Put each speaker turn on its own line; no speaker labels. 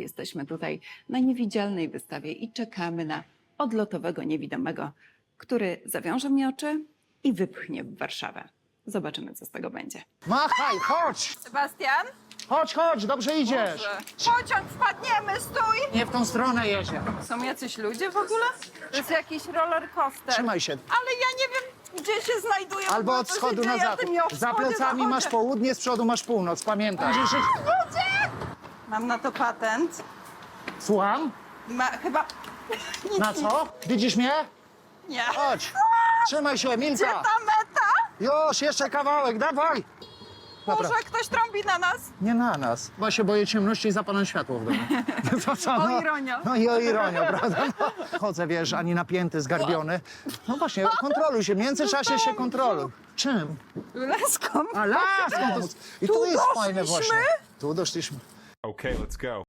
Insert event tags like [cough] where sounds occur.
Jesteśmy tutaj na niewidzialnej wystawie i czekamy na odlotowego niewidomego, który zawiąże mi oczy i wypchnie w Warszawę. Zobaczymy, co z tego będzie.
Machaj, chodź!
Sebastian?
Chodź, chodź, dobrze idziesz.
Boże. Pociąg, wpadniemy, stój!
Nie w tą stronę jedzie.
Są jacyś ludzie w ogóle? To jest jakiś roller coaster.
Trzymaj się.
Ale ja nie wiem, gdzie się znajduję.
Albo od wschodu na zachód. Za plecami
zachodzie.
masz południe, z przodu masz północ, pamiętaj.
Mam na to patent.
Słucham?
Ma, chyba...
Na co? Widzisz mnie?
Nie.
Chodź. Trzymaj się,
Gdzie ta meta?
Już, jeszcze kawałek, dawaj. Dobra.
Może ktoś trąbi na nas?
Nie na nas. Bo się boję ciemności i zapalam światło w domu. [laughs] To co,
O
no?
ironio.
No i o ironio, prawda? No. Chodzę, wiesz, ani napięty, zgarbiony. No właśnie, kontroluj się, w międzyczasie się kontroluj. Czym?
Laską.
A laską! to- I tu jest
doszliśmy?
fajne właśnie. Tu doszliśmy.
Okay, let's go.